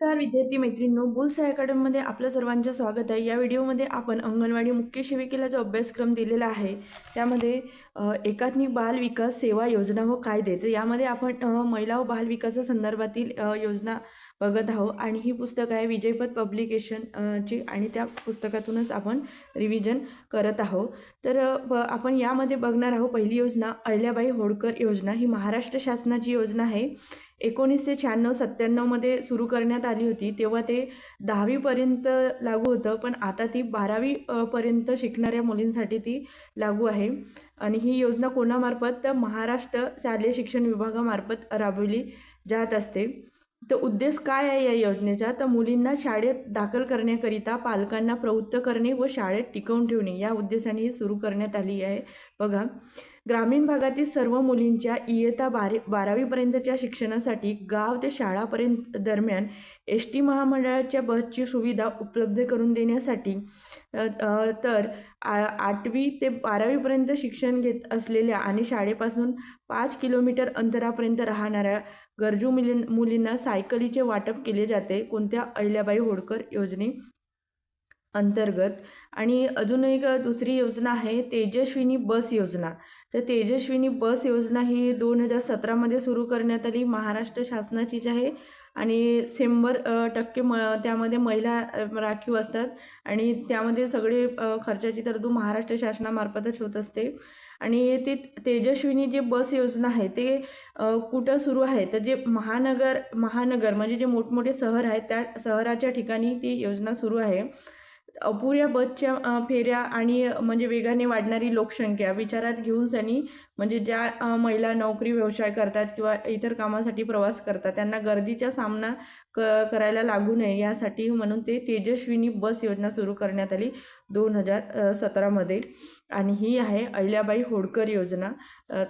तर विद्यार्थी मैत्रिणींनो बुल्स अकॅडमीमध्ये आपलं सर्वांचं स्वागत आहे. या व्हिडिओमध्ये आपण अंगणवाडी मुख्य सेविकेला जो अभ्यासक्रम दिलेला आहे त्यामध्ये एकात्मिक बाल विकास सेवा योजना व कायदे. तर यामध्ये आपण महिला व बाल विकासासंदर्भातील योजना बघत आहोत आणि ही पुस्तक आहे विजयपद पब्लिकेशन ची आणि त्या पुस्तकातूनच आपण रिव्हिजन करत आहोत. तर आपण यामध्ये बघणार आहोत पहिली योजना अहिल्याबाई होळकर योजना. ही महाराष्ट्र शासनाची योजना आहे. एकोणीसशे शहाण्णव सत्त्याण्णवमध्ये सुरू करण्यात आली होती तेव्हा ते दहावीपर्यंत लागू होतं पण आता ती बारावी पर्यंत शिकणाऱ्या मुलींसाठी ती लागू आहे. आणि ही योजना कोणामार्फत? तर महाराष्ट्र शालेय शिक्षण विभागामार्फत राबवली जात असते. तर उद्देश काय आहे या योजनेचा? तर मुलींना शाळेत दाखल करण्याकरिता पालकांना प्रवृत्त करणे व शाळेत टिकवून ठेवणे या उद्देशाने ही सुरू करण्यात आली आहे. बघा ग्रामीण भागातील सर्व मुलींच्या इयत्ता बारे बारावीपर्यंतच्या शिक्षणासाठी गाव ते शाळापर्यंत दरम्यान एस टी महामंडळाच्या बसची सुविधा उपलब्ध करून देण्यासाठी तर आ आठवी ते बारावीपर्यंत शिक्षण घेत असलेल्या आणि शाळेपासून पाच किलोमीटर अंतरापर्यंत राहणाऱ्या गरजू मुलीं मुलींना सायकलीचे वाटप केले जाते. कोणत्या अहिल्याबाई होळकर योजने अंतर्गत. आणि अजून एक दुसरी योजना आहे तेजस्विनी बस योजना. तर तेजस्विनी बस योजना ही दोन हजार सतरामध्ये सुरू करण्यात आली. महाराष्ट्र शासनाचीच आहे आणि शंभर टक्के म त्यामध्ये महिला राखीव असतात. आणि त्यामध्ये सगळे खर्चाची तरतूद महाराष्ट्र शासनामार्फतच होत असते. आणि ते तेजस्विनी जे बस योजना आहे ते कुठं सुरू आहे? तर जे महानगर महानगर म्हणजे जे मोठमोठे शहर आहेत त्या शहराच्या ठिकाणी ती योजना सुरू आहे. अपुऱ्या बसच्या फेऱ्या आणि म्हणजे वेगाने वाढणारी लोकसंख्या विचारात घेऊन त्यांनी म्हणजे ज्या महिला नोकरी व्यवसाय करतात किंवा इतर कामासाठी प्रवास करतात त्यांना गर्दीचा सामना क करायला लागू नये यासाठी म्हणून ते तेजस्विनी बस योजना सुरू करण्यात आली दोन हजार सतरामध्ये आणि ही आहे अहिल्याबाई होडकर योजना.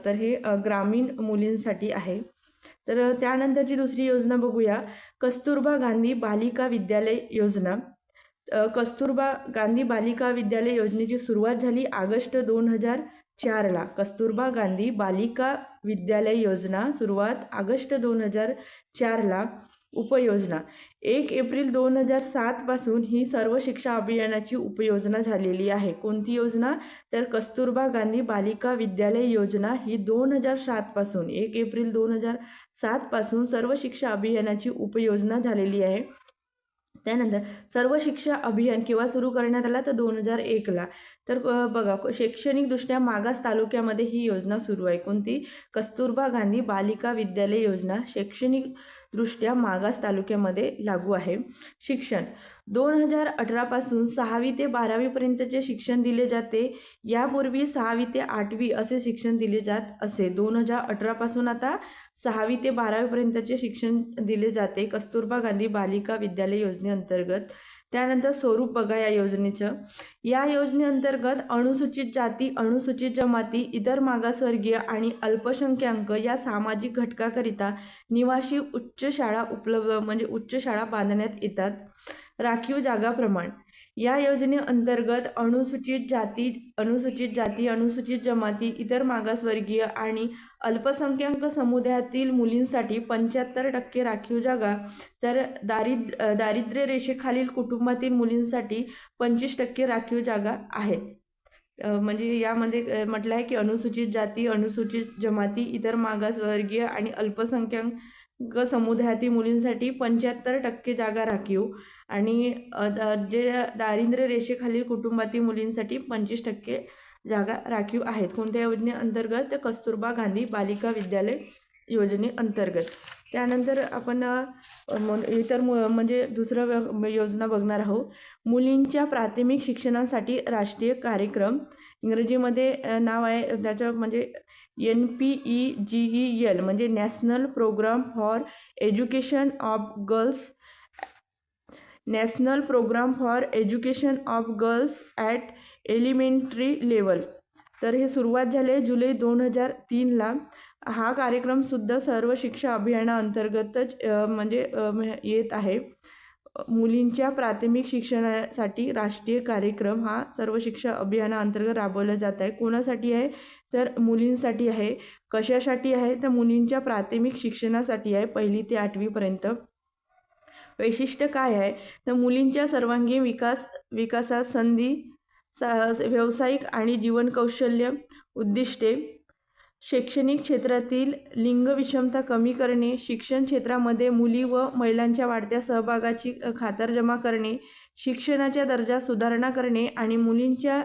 तर हे ग्रामीण मुलींसाठी आहे. तर त्यानंतरची दुसरी योजना बघूया. कस्तुरबा गांधी बालिका विद्यालय योजना. कस्तुरबा गांधी बालिका विद्यालय योजनेची सुरुवात झाली ऑगस्ट दोन हजार चारला. कस्तुरबा गांधी बालिका विद्यालय योजना सुरुवात ऑगस्ट दोन हजार चारला उपयोजना. एक एप्रिल दोन हजार सातपासून ही सर्व शिक्षा अभियानाची उपयोजना झालेली आहे. कोणती योजना? तर कस्तुरबा गांधी बालिका विद्यालय योजना ही दोन हजार सातपासून एक एप्रिल दोन हजार सातपासून सर्व शिक्षा अभियानाची उपयोजना झालेली आहे. त्यानंतर सर्व शिक्षा अभियान केव्हा सुरू करण्यात आला तर दोन हजार एकला. तर बघा शैक्षणिकदृष्ट्या मागास तालुक्यामध्ये ही योजना सुरू आहे. कोणती? कस्तुरबा गांधी बालिका विद्यालय योजना शैक्षणिकदृष्ट्या मागास तालुक्यामध्ये लागू आहे. शिक्षण. दोन हजार अठरापासून सहावी ते बारावीपर्यंतचे शिक्षण दिले जाते. यापूर्वी सहावी ते आठवी असे शिक्षण दिले जात असे. दोन हजार अठरापासून आता सहावी ते बारावीपर्यंतचे शिक्षण दिले जाते. कस्तुरबा गांधी बालिका विद्यालय योजनेअंतर्गत त्यानंतर स्वरूप बघा या योजनेचं. या योजनेअंतर्गत अनुसूचित जाती अनुसूचित जमाती इतर मागासवर्गीय आणि अल्पसंख्याक या सामाजिक घटकाकरिता निवासी उच्च शाळा उपलब्ध म्हणजे उच्च शाळा बांधण्यात येतात. राखीव जागा प्रमाण. या योजनेअंतर्गत अनुसूचित जाती अनुसूचित जाती अनुसूचित जमाती इतर मागासवर्गीय आणि अल्पसंख्याक समुदायातील मुलींसाठी पंच्याहत्तर टक्के राखीव जागा तर दारिद्र दारिद्र्य रेषेखालील कुटुंबातील मुलींसाठी पंचवीस टक्के राखीव जागा आहेत. म्हणजे यामध्ये म्हटलं आहे की अनुसूचित जाती अनुसूचित जमाती इतर मागासवर्गीय आणि अल्पसंख्याक समुदायातील मुलींसाठी पंच्याहत्तर टक्के जागा राखीव. आणि द- जे दारिद्र्य रेषेखालील कुटुंबातील मुलींसाठी पंचवीस टक्के जागा राखीव आहेत. कोणत्या योजनेअंतर्गत तर कस्तुरबा गांधी बालिका विद्यालय योजनेअंतर्गत त्यानंतर आपण इतर मु म्हणजे दुसरं व्य- योजना बघणार आहोत. मुलींच्या प्राथमिक शिक्षणासाठी राष्ट्रीय कार्यक्रम. इंग्रजीमध्ये नाव आहे त्याचं म्हणजे N P E G E L म्हणजे national programme for education of girls national programme for education of girls at elementary level तर हे सुरुवात झाले जुलै दोन हजार तीनला हा कार्यक्रमसुद्धा सर्व शिक्षा अभियानाअंतर्गतच म्हणजे येत आहे. मुलींच्या प्राथमिक शिक्षणासाठी राष्ट्रीय कार्यक्रम हा सर्व शिक्षा अभियानाअंतर्गत राबवला जात आहे. कोणासाठी आहे? तर मुलींसाठी आहे. कशासाठी आहे? तर मुलींच्या प्राथमिक शिक्षणासाठी आहे पहिली ते आठवीपर्यंत. वैशिष्ट्य काय आहे? तर मुलींच्या सर्वांगीण विकास विकासात संधी सा व्यावसायिक आणि जीवनकौशल्य उद्दिष्टे शैक्षणिक क्षेत्रातील लिंग विषमता कमी करणे शिक्षण क्षेत्रामध्ये मुली व महिलांच्या वाढत्या सहभागाची खातरजमा करणे शिक्षणाच्या दर्जा सुधारणा करणे आणि मुलींच्या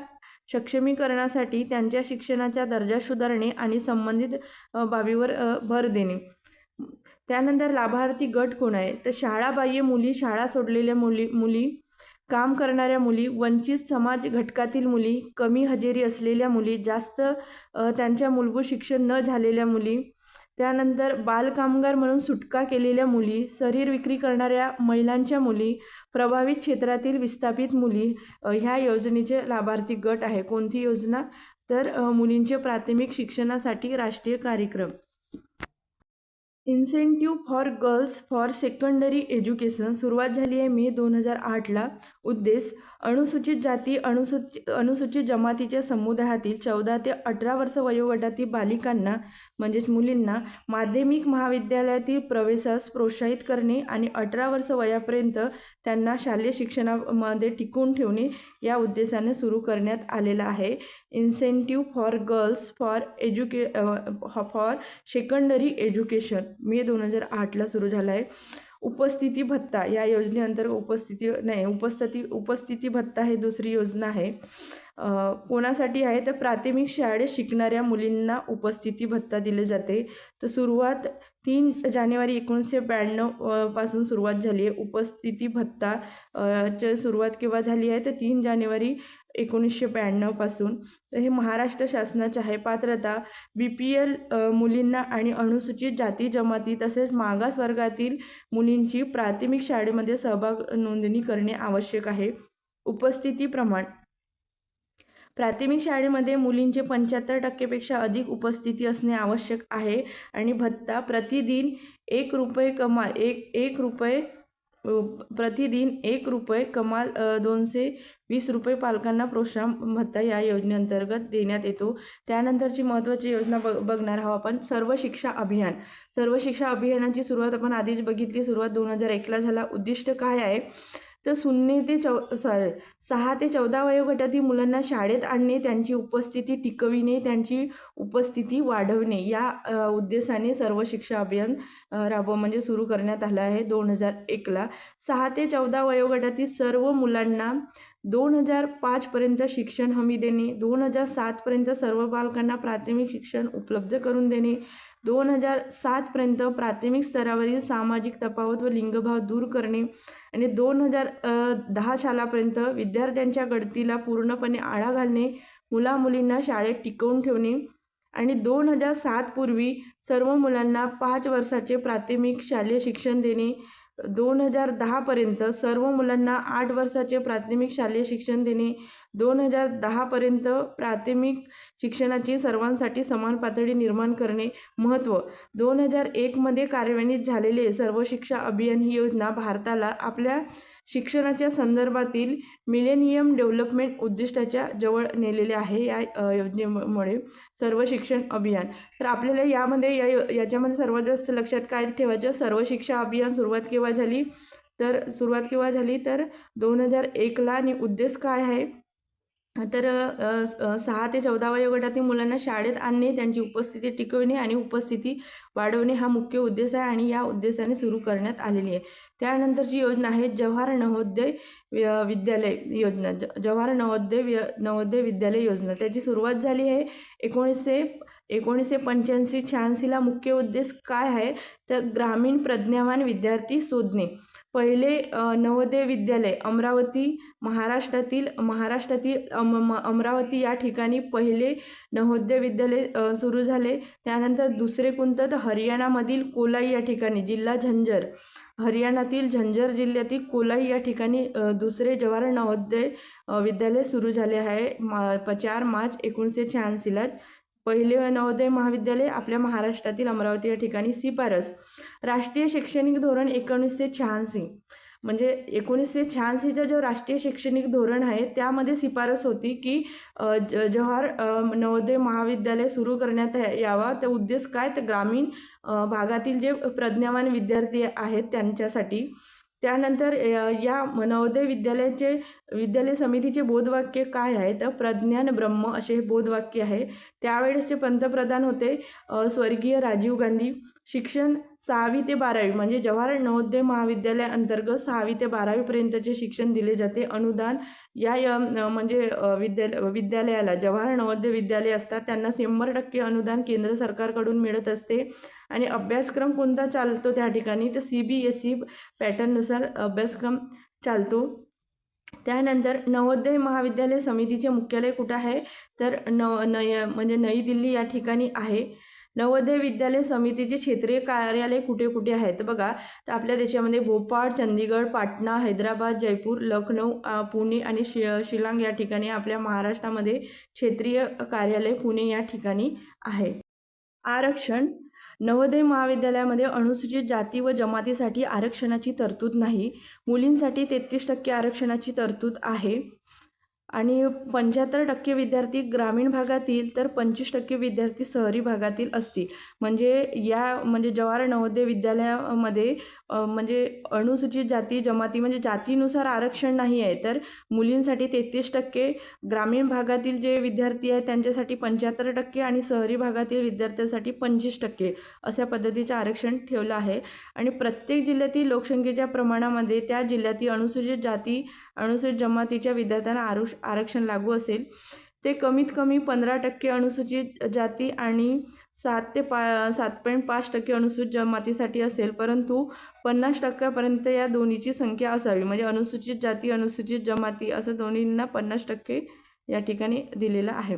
सक्षमीकरणासाठी त्यांच्या शिक्षणाचा दर्जा सुधारणे आणि संबंधित बाबीवर भर देणे. त्यानंतर लाभार्थी गट कोण आहे? तर शाळाबाह्य मुली शाळा सोडलेल्या मुली मुली काम करणाऱ्या मुली वंचित समाज घटकातील मुली कमी हजेरी असलेल्या मुली जास्त त्यांच्या मूलभूत शिक्षण न झालेल्या मुली त्यानंतर बालकामगार म्हणून सुटका केलेल्या मुली शरीर विक्री करणाऱ्या महिलांच्या मुली प्रभावित क्षेत्रातील विस्थापित मुली ह्या योजनेचे लाभार्थी गट आहे. कोणती योजना? तर मुलींचे प्राथमिक शिक्षणासाठी राष्ट्रीय कार्यक्रम. Incentive for girls for secondary education सुरुवात झाली आहे मे दोन हजार आठला. उद्देश अनुसूचित जाती अनुसूचित अनुसूचित जमातीच्या समुदायातील चौदा ते अठरा वर्ष वयोगटातील बालिकांना म्हणजेच मुलींना माध्यमिक महाविद्यालयातील प्रवेशास प्रोत्साहित करणे आणि अठरा वर्ष वयापर्यंत त्यांना शालेय शिक्षणामध्ये टिकवून ठेवणे या उद्देशाने सुरू करण्यात आलेला आहे. इन्सेंटिव्ह फॉर गर्ल्स फॉर एज्युके फॉर सेकंडरी एज्युकेशन मे दोन हजार आठला सुरू झाला आहे. उपस्थिती भत्ता या योजनेअंतर्गत उपस्थिती नाही उपस्थिती उपस्थिती भत्ता हे दुसरी योजना आहे. कोणासाठी आहे? तर प्राथमिक शाळेत शिकणाऱ्या मुलींना उपस्थिती भत्ता दिले जाते. तर सुरुवात तीन जानेवारी एकोणीसशे ब्याण्णवपासून सुरुवात झाली आहे. उपस्थिती भत्ता च्या सुरुवात केव्हा झाली आहे? तर तीन जानेवारी एकोणीसशे ब्याण्णवपासून तर हे महाराष्ट्र शासनाचे आहे. पात्रता बी पी एल मुलींना आणि अनुसूचित जाती जमाती तसेच मागास वर्गातील मुलींची प्राथमिक शाळेमध्ये सहभाग नोंदणी करणे आवश्यक आहे. उपस्थिती प्रमाण. प्राथमिक शाळेमध्ये मुलींचे पंच्याहत्तर टक्केपेक्षा अधिक उपस्थिती असणे आवश्यक आहे. आणि भत्ता प्रतिदिन एक रुपये कमा एक एक रुपये प्रतिदिन एक रुपये कमाल दोनशे वीस रुपये पालकांना प्रोत्साहन भत्ता या योजनेअंतर्गत देण्यात येतो. त्यानंतरची महत्त्वाची योजना बघ बघणार आहोत आपण. सर्व शिक्षा अभियान. सर्व शिक्षा अभियानाची सुरुवात आपण आधीच बघितली. सुरुवात दोन हजार एकला झाला. उद्दिष्ट काय आहे? तर शून्य ते चौ सॉरी सहा ते चौदा वयोगटातील मुलांना शाळेत आणणे त्यांची उपस्थिती टिकविणे त्यांची उपस्थिती वाढवणे या उद्देशाने सर्व शिक्षा अभियान अ, राबव म्हणजे सुरू करण्यात आलं आहे दोन हजार एकला सहा ते चौदा वयोगटातील सर्व मुलांना दोन हजार पाचपर्यंत शिक्षण हमी देणे दोन हजार सातपर्यंत सर्व बालकांना प्राथमिक शिक्षण उपलब्ध करून देणे दोन हजार सातपर्यंत प्राथमिक स्तरावरील सामाजिक तफावत व लिंगभाव दूर करणे आणि दोन हजार दहा सालापर्यंत विद्यार्थ्यांच्या गळतीला पूर्णपणे आळा घालणे मुलामुलींना शाळेत टिकवून ठेवणे आणि दोन हजार सातपूर्वी सर्व मुलांना पाच वर्षाचे प्राथमिक शालेय शिक्षण देणे दोन हजार दहापर्यंत सर्व मुलांना आठ वर्षाचे प्राथमिक शालेय शिक्षण देणे दोन हजार दहापर्यंत प्राथमिक शिक्षणाची सर्वांसाठी समान पातळी निर्माण करणे महत्त्व दोन हजार एकमध्ये कार्यान्वित झालेले सर्व शिक्षा अभियान ही योजना भारताला आपल्या शिक्षणाच्या संदर्भातील मिलेनियम डेव्हलपमेंट उद्दिष्टाच्या जवळ नेलेले आहे या योजनेमुळे सर्व शिक्षण अभियान. तर आपल्याला यामध्ये या याच्यामध्ये सर्वात जास्त लक्षात काय ठेवायचं? सर्व शिक्षा अभियान सुरुवात केव्हा झाली? तर सुरुवात केव्हा झाली? तर दोन हजार एकला आणि उद्देश काय आहे? तर सहा ते चौदा वयोगटातील मुलांना शाळेत आणणे त्यांची उपस्थिती टिकवणे आणि उपस्थिती वाढवणे हा मुख्य उद्देश आहे आणि या उद्देशाने सुरू करण्यात आलेली आहे. त्यानंतरची योजना आहे जवाहर नवोदय विद्यालय योजना. ज जवाहर नवोदय नवोदय विद्यालय योजना. त्याची सुरुवात झाली आहे एकोणीसशे एकोणीसशे पंच्याऐंशी शहाऐंशीला मुख्य उद्देश काय आहे? तर ग्रामीण प्रज्ञावान विद्यार्थी शोधणे. पहिले नवोदय विद्यालय अमरावती महाराष्ट्रातील महाराष्ट्रातील अम म- अमरावती या ठिकाणी पहिले नवोदय विद्यालय सुरू झाले. त्यानंतर दुसरे कोणतं? तर हरियाणामधील कोलाई या ठिकाणी जिल्हा झंजर हरियाणातील झंजर जिल्ह्यातील कोलाई या ठिकाणी दुसरे जवाहर नवोदय विद्यालय सुरू झाले आहे मा प- चार मार्च एकोणीसशे शहाऐंशीला पहिले नवोदय महाविद्यालय आपल्या महाराष्ट्रातील अमरावती या ठिकाणी शिफारस. राष्ट्रीय शैक्षणिक धोरण एकोणीसशे शहाऐंशी. म्हणजे एकोणीसशे शहाऐंशीचा जो राष्ट्रीय शैक्षणिक धोरण आहे त्यामध्ये शिफारस होती की ज जवाहर नवोदय महाविद्यालय सुरू करण्यात या- यावा. तर उद्देश काय? तर ग्रामीण भागातील जे प्रज्ञावान विद्यार्थी आहेत त्यांच्यासाठी. त्यानंतर या नवोदय विद्यालयाचे विद्यालय समितीचे बोधवाक्य काय आहे? तर प्रज्ञान ब्रह्म असे हे बोधवाक्य आहे. त्यावेळेसचे पंतप्रधान होते स्वर्गीय राजीव गांधी. शिक्षण सहावी ते बारावी म्हणजे जवाहर नवोदय महाविद्यालय अंतर्गत सहावी ते बारावीपर्यंतचे शिक्षण दिले जाते. अनुदान या म्हणजे अ, विद्यालय विद्यालयाला जवाहर नवोदय विद्यालय असतात. त्यांना शंभर टक्के अनुदान केंद्र सरकारकडून मिळत असते. आणि अभ्यासक्रम कोणता चालतो त्या ठिकाणी? तर सी बी एस ई पॅटर्ननुसार अभ्यासक्रम चालतो. त्यानंतर नवोदय महाविद्यालय समितीचे मुख्यालय कुठं आहे? तर नव नय म्हणजे नई दिल्ली या ठिकाणी आहे. नवोदय विद्यालय समितीचे क्षेत्रीय कार्यालय कुठे कुठे आहेत बघा तर आपल्या देशामध्ये भोपाळ चंदीगड पाटणा हैदराबाद जयपूर लखनौ पुणे आणि शि शिलांग या ठिकाणी आपल्या महाराष्ट्रामध्ये क्षेत्रीय कार्यालय पुणे या ठिकाणी आहे. आरक्षण नवोदय महाविद्यालयामध्ये अनुसूचित जाती व जमातीसाठी आरक्षणाची तरतूद नाही. मुलींसाठी तेहतीस टक्के आरक्षणाची तरतूद आहे. आणि पंच्याहत्तर टक्के विद्यार्थी ग्रामीण भागातील तर पंचवीस टक्के विद्यार्थी शहरी भागातील असतील. म्हणजे या म्हणजे जवाहर नवोदय विद्यालयामध्ये म्हणजे अनुसूचित जाती जमाती म्हणजे जातीनुसार आरक्षण नाही आहे तर मुलींसाठी तेहतीस टक्के ग्रामीण भागातील जे विद्यार्थी आहेत त्यांच्यासाठी पंच्याहत्तर टक्के आणि शहरी भागातील विद्यार्थ्यांसाठी पंचवीस टक्के अशा पद्धतीचे आरक्षण ठेवलं आहे. आणि प्रत्येक जिल्ह्यातील लोकसंख्येच्या प्रमाणामध्ये त्या जिल्ह्यातील अनुसूचित जाती अनुसूचित जमातीच्या विद्यार्थ्यांना आरुष आरक्षण लागू असेल. ते कमीत कमी पंधरा टक्के अनुसूचित जाती आणि सात ते पा सात पॉईंट पाच टक्के अनुसूचित जमातीसाठी असेल. परंतु पन्नास टक्क्यापर्यंत या दोन्हीची संख्या असावी. म्हणजे अनुसूचित जाती अनुसूचित जमाती असं दोन्हींना पन्नास टक्के या ठिकाणी दिलेलं आहे.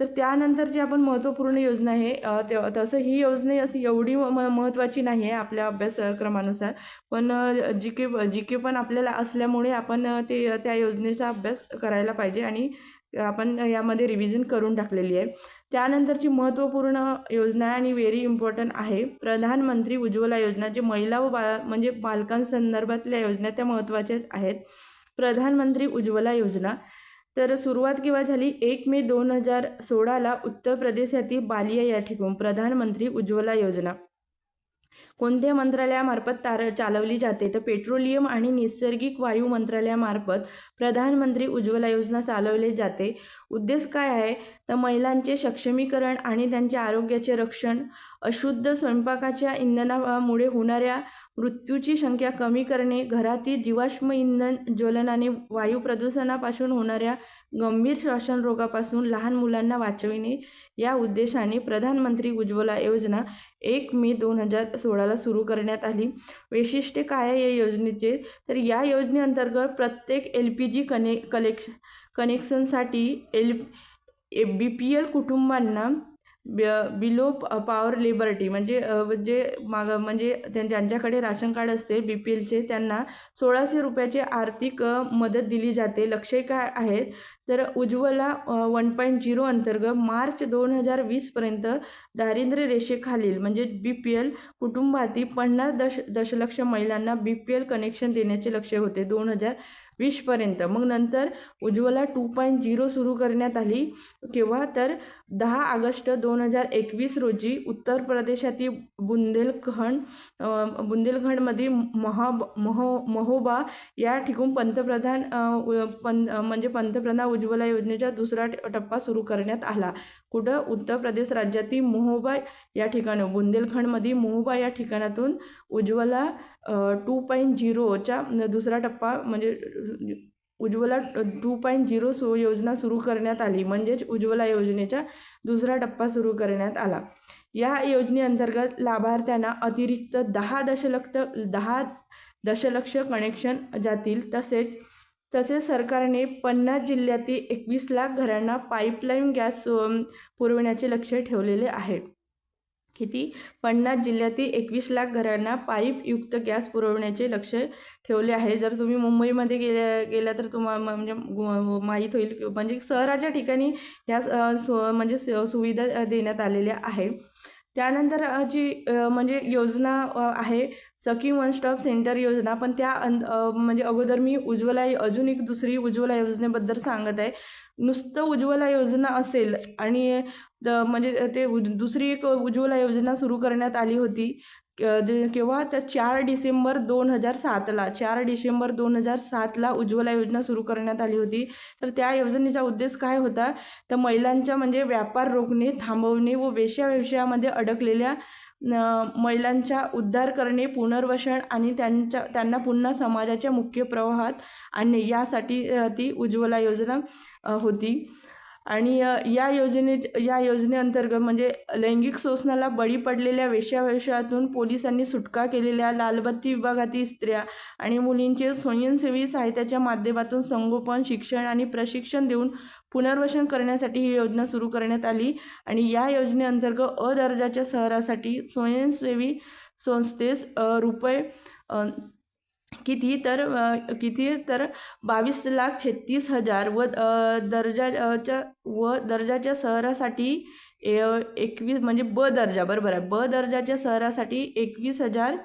तर त्यानंतर जी आपण महत्त्वपूर्ण योजना आहे ते तसं ही योजना अशी एवढी म महत्त्वाची नाही आहे आपल्या अभ्यासक्रमानुसार. पण जी के जी के पण आपल्याला असल्यामुळे आपण ते त्या योजनेचा अभ्यास करायला पाहिजे आणि आपण यामध्ये रिव्हिजन करून टाकलेली आहे. त्यानंतरची महत्त्वपूर्ण योजना आहे आणि व्हेरी इम्पॉर्टंट आहे प्रधानमंत्री उज्ज्वला योजना जे महिला व बा म्हणजे बालकांसंदर्भातल्या योजना त्या महत्त्वाच्याच आहेत. प्रधानमंत्री उज्ज्वला योजना. तर सुरुवात केव्हा झाली? एक मे दोन हजार सोळाला उत्तर प्रदेशातील बालिया या ठिकाणी प्रधानमंत्री उज्ज्वला योजना. कोणत्या मंत्रालयामार्फत तार चालवली जाते? तर पेट्रोलियम आणि नैसर्गिक वायू मंत्रालयामार्फत प्रधानमंत्री उज्ज्वला योजना चालवली जाते. उद्देश काय आहे? तर महिलांचे सक्षमीकरण आणि त्यांच्या आरोग्याचे रक्षण अशुद्ध स्वयंपाकाच्या इंधनामुळे होणाऱ्या मृत्यूची संख्या कमी करणे घरातील जीवाश्म इंधन ज्वलनाने वायू प्रदूषणापासून होणाऱ्या गंभीर श्वसन रोगापासून लहान मुलांना वाचविणे या उद्देशाने प्रधानमंत्री उज्ज्वला योजना एक मे दोन हजार सोळाला सुरू करण्यात आली. वैशिष्ट्य काय आहे या योजनेचे? तर या योजनेअंतर्गत प्रत्येक एल पी जी कने कलेक्श कनेक्शनसाठी L A B P L कुटुंबांना बिलो पॉवर लिबर्टी म्हणजे जे माग म्हणजे त्यां- ज्यांच्याकडे राशन कार्ड असते बी पी एलचे त्यांना सोळाशे रुपयाची आर्थिक मदत दिली जाते. लक्ष्य काय आहेत? तर उज्ज्वला वन पॉईंट झिरो अंतर्गत मार्च दोन हजार वीसपर्यंत दारिद्र्य रेषेखालील म्हणजे बी पी एल कुटुंबातील पन्नास दश दशलक्ष महिलांना बी पी एल कनेक्शन देण्याचे लक्ष होते. दोन हजार वीसपर्यंत. मग नंतर उज्ज्वला टू पॉईंट झिरो सुरू करण्यात आली. केव्हा तर दहा ऑगस्ट दोन हजार एकवीस रोजी उत्तर प्रदेशातील बुंदेलखंड बुंदेलखंडमधील महा महो महोबा या ठिकून पंतप्रधान पं म्हणजे पंतप्रधान उज्ज्वला योजनेचा दुसरा ट- टप्पा सुरू करण्यात आला. कुठं? उत्तर प्रदेश राज्यातील मोहोबा या ठिकाणी. बुंदेलखंडमध्ये मोहोबा या ठिकाणातून उज्ज्वला टू पॉईंट झिरोच्या दुसरा टप्पा म्हणजे उज्ज्वला टू पॉईंट झिरो सो योजना सुरू करण्यात आली. म्हणजेच उज्ज्वला योजनेचा दुसरा टप्पा सुरू करण्यात आला. या योजनेअंतर्गत लाभार्थ्यांना अतिरिक्त दहा दशलक्ष दहा दशलक्ष कनेक्शन जातील. तसेच तसेच सरकारने पन्नास जिल्ह्यातील एकवीस लाख घरांना पाईपलाईन गॅस पुरवण्याचे लक्ष ठेवलेले आहे. किती? पन्नास जिल्ह्यातील एकवीस लाख घरांना पाईपयुक्त गॅस पुरवण्याचे लक्ष ठेवले आहे. जर तुम्ही मुंबईमध्ये गेल्या गेल्या तर तुम्हाला म्हणजे माहीत होईल म्हणजे शहराच्या ठिकाणी ह्या सु म्हणजे सुविधा देण्यात आलेल्या आहे. त्यानंतर जी म्हणजे योजना आहे सखी वन स्टॉप सेंटर योजना पण त्या अं म्हणजे अगोदर मी उज्ज्वला अजून एक दुसरी उज्ज्वला योजनेबद्दल सांगत आहे. नुसतं उज्ज्वला योजना असेल आणि द म्हणजे ते उज दुसरी एक उज्ज्वला योजना सुरू करण्यात आली होती किंवा त्या केव्हा तर चार डिसेंबर दोन हजार सातला चार डिसेंबर दोन हजार सातला उज्ज्वला योजना सुरू करण्यात आली होती. तर त्या योजनेचा उद्देश काय होता? तर महिलांच्या म्हणजे व्यापार रोखणे थांबवणे व वेश्याव्यवसायामध्ये अडकलेल्या महिलांच्या महिलांचा उद्धार करणे पुनर्वसन आणि त्यांच्या त्यांना पुन्हा समाजाच्या मुख्य प्रवाहात आणणे यासाठी ती उज्ज्वला योजना होती. आणि या योजने या योजनेअंतर्गत म्हणजे लैंगिक शोषणाला बळी पडलेल्या वेश्या पोलिसांनी सुटका केलेल्या लालबत्ती विभागातील स्त्रिया आणि मुलींचे स्वयंसेवी साहित्याच्या माध्यमातून संगोपन शिक्षण आणि प्रशिक्षण देऊन पुनर्वसन करण्यासाठी ही योजना सुरू करण्यात आली. आणि या योजनेअंतर्गत अ दर्जाच्या शहरासाठी स्वयंसेवी संस्थेस रुपये किती तर किती तर बावीस लाख छत्तीस हजार व दर्जाच्या व दर्जाच्या शहरासाठी ए- एकवीस म्हणजे ब दर्जा बरोबर आहे. ब दर्जाच्या शहरासाठी एकवीस हजार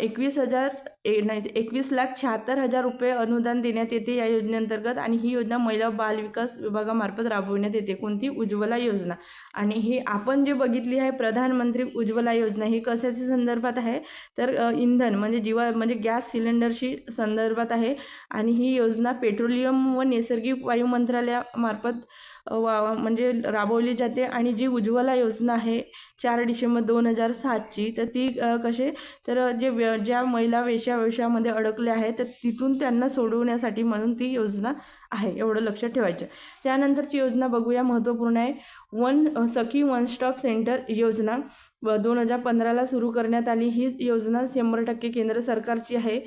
एकवीस हजार ए नाही एकवीस लाख शहात्तर हजार रुपये अनुदान देण्यात येते या योजनेअंतर्गत आणि ही योजना महिला बालविकास बाल विकास विभागामार्फत राबविण्यात येते. कोणती? उज्ज्वला योजना. आणि ही आपण जे बघितली आहे प्रधानमंत्री उज्ज्वला योजना ही कशाच्या संदर्भात आहे? तर इंधन म्हणजे जीवा म्हणजे गॅस सिलेंडरशी संदर्भात आहे. आणि ही योजना पेट्रोलियम व नैसर्गिक वायू मंत्रालयामार्फत वा म्हणजे राबवली जाते आणि जी उज्ज्वला योजना आहे चार डिसेंबर दोन हजार सातची तर ती कसे तर जे व्य ज्या महिला वेश्या अडकल्या आहेत तर तिथून त्यांना सोडवण्यासाठी म्हणून ती योजना आहे एवढं लक्षात ठेवायचं. त्यानंतरची योजना बघूया महत्त्वपूर्ण आहे. One Sakhi one stop centre योजना. व दोन हजार पंधराला सुरू करण्यात आली. ही योजना शंभर टक्के केंद्र सरकारची आहे.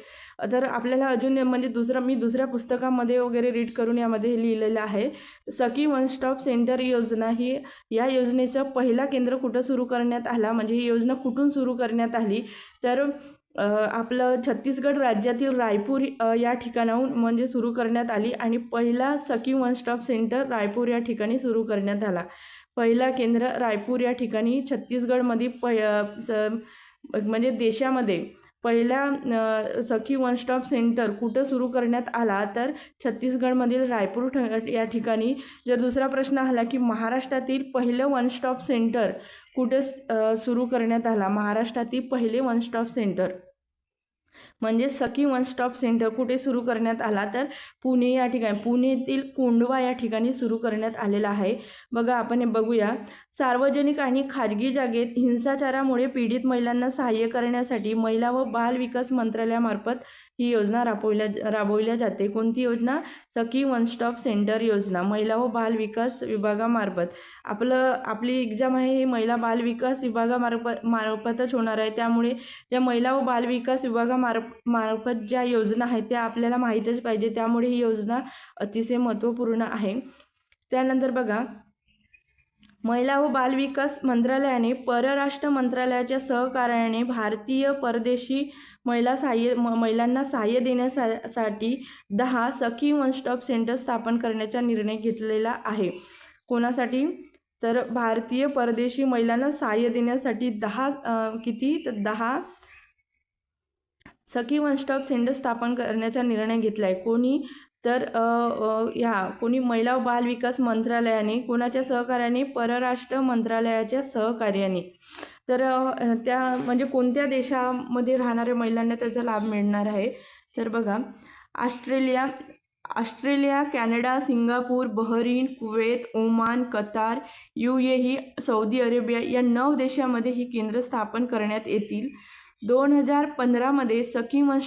तर आपल्याला अजून म्हणजे दुसरं मी दुसऱ्या पुस्तकामध्ये वगैरे रीड करून यामध्ये लिहिलेलं आहे. सखी वन स्टॉप सेंटर योजना ही या योजनेचं पहिला केंद्र कुठं सुरू करण्यात आला? म्हणजे ही योजना कुठून सुरू करण्यात आली? तर आपलं छत्तीसगड राज्यातील रायपूर या ठिकाणाहून म्हणजे सुरू करण्यात आली आणि पहिला Sakhi one stop centre Raipur या ठिकाणी सुरू करण्यात आला. पहिला केंद्र रायपूर या ठिकाणी छत्तीसगडमध्ये प स म्हणजे देशामध्ये पहिला सखी वन स्टॉप सेंटर कुठं सुरू करण्यात आला तर छत्तीसगडमधील रायपूर ठ या ठिकाणी. जर दुसरा प्रश्न आला की महाराष्ट्रातील पहिलं वन स्टॉप सेंटर कुठं सुरू करण्यात आला? महाराष्ट्रातील पहिले वन स्टॉप सेंटर म्हणजे सखी वन स्टॉप सेंटर कुठे सुरू करण्यात आला तर पुणे या ठिकाणी पुणेतील कोंडवा या ठिकाणी सुरू करण्यात आलेला आहे. बघा आपण हे बघूया. सार्वजनिक आणि खाजगी जागेत हिंसाचारामुळे पीडित महिलांना सहाय्य करण्यासाठी महिला व बाल विकास मंत्रालयामार्फत ही योजना राबवल्या राबवल्या जाते. कोणती योजना? सखी वन स्टॉप सेंटर योजना. महिला व बाल विकास विभागामार्फत. आपलं आपली एक्झाम आहे ही महिला बाल विकास विभागामार्फत मार्फतच होणार आहे. त्यामुळे ज्या महिला व बाल विकास मार्फ मार्फत ज्या योजना आहेत त्या आपल्याला माहीतच पाहिजे. त्यामुळे ही योजना अतिशय महत्त्वपूर्ण आहे. त्यानंतर बघा महिला व बाल विकास मंत्रालयाने परराष्ट्र मंत्रालयाच्या सहकार्याने भारतीय परदेशी महिला सहाय्य म महिलांना सहाय्य देण्यासाठी दहा सखी वन स्टॉप सेंटर स्थापन करण्याचा निर्णय घेतलेला आहे. कोणासाठी? तर भारतीय परदेशी महिलांना सहाय्य देण्यासाठी दहा किती? तर दहा सखी वन स्टॉप सेंटर स्थापन करण्याचा निर्णय घेतला आहे कोणी तर ह्या कोणी महिला बाल विकास मंत्रालयाने कोणाच्या सहकार्याने परराष्ट्र मंत्रालयाच्या सहकार्याने. तर त्या म्हणजे कोणत्या देशामध्ये राहणाऱ्या महिलांना त्याचा लाभ मिळणार आहे? तर बघा Australia Australia Canada Singapore Bahrain Kuwait Oman Qatar U A he Saudi Arabia या नऊ देशामध्ये ही केंद्र स्थापन करण्यात येतील. दोन हजार पंधरामध्ये सखी वन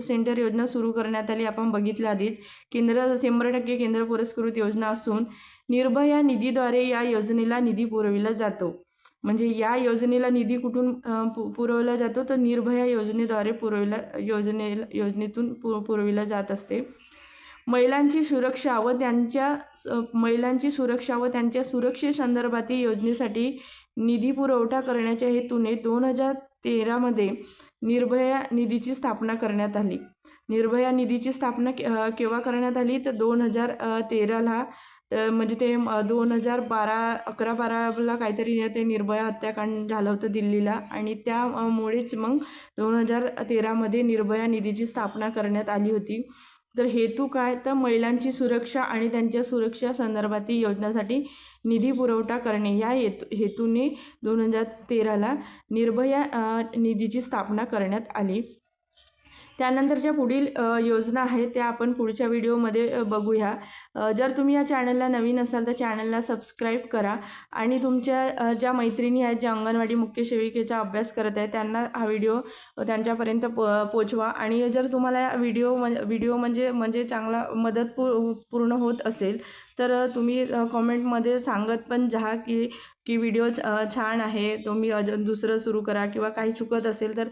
सेंटर योजना सुरू करण्यात आली. आपण बघितलं आधीच. केंद्र शंभर टक्के केंद्र पुरस्कृत योजना असून निर्भया निधीद्वारे या योजनेला निधी पुरविला जातो. म्हणजे या योजनेला निधी कुठून पु पुरवला जातो? तर निर्भया योजनेद्वारे पुरविला योजनेला योजनेतून पु पुरविला जात असते. महिलांची सुरक्षा व त्यांच्या स- महिलांची सुरक्षा व त्यांच्या सुरक्षेसंदर्भातील योजनेसाठी निधी पुरवठा करण्याच्या हेतूने दोन हजार तेरामध्ये निर्भया निधीची स्थापना करण्यात आली. निर्भया निधीची स्थापना केव्हा करण्यात आली? तर दोन हजार तेराला तर म्हणजे ते दोन हजार बारा अकरा बाराला काहीतरी ते निर्भया हत्याकांड झालं होतं दिल्लीला आणि त्यामुळेच मग दोन हजार तेरामध्ये निर्भया निधीची स्थापना करण्यात आली होती. तर हेतू काय? तर महिलांची सुरक्षा आणि त्यांच्या सुरक्षा संदर्भातील योजनासाठी निधी पुरवठा करणे. या हेतू हेतूने दोन हजार तेराला निर्भया निधीची स्थापना करण्यात आली. त्यानंतर ज्या पुढील योजना आहेत त्या आपण पुढच्या व्हिडिओमध्ये बघूया. जर तुम्ही या चॅनलला नवीन असाल तर चॅनलला सबस्क्राईब करा. आणि तुमच्या ज्या मैत्रिणी आहेत ज्या अंगणवाडी मुख्य सेविकेचा अभ्यास करत आहेत त्यांना हा व्हिडिओ त्यांच्यापर्यंत प पोचवा. आणि जर तुम्हाला व्हिडिओ व्हिडिओ म्हणजे म्हणजे चांगला मदत पूर्ण होत असेल तर तुम्ही कॉमेंटमध्ये सांगत पण जा की की व्हिडिओ छान आहे तुम्ही अजून दुसरं सुरू करा किंवा काही चुकत असेल तर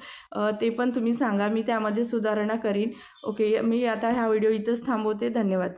ते पण तुम्ही सांगा मी त्यामध्ये सुधारणा करीन. ओके मी आता हा व्हिडिओ इथंच थांबवते. धन्यवाद.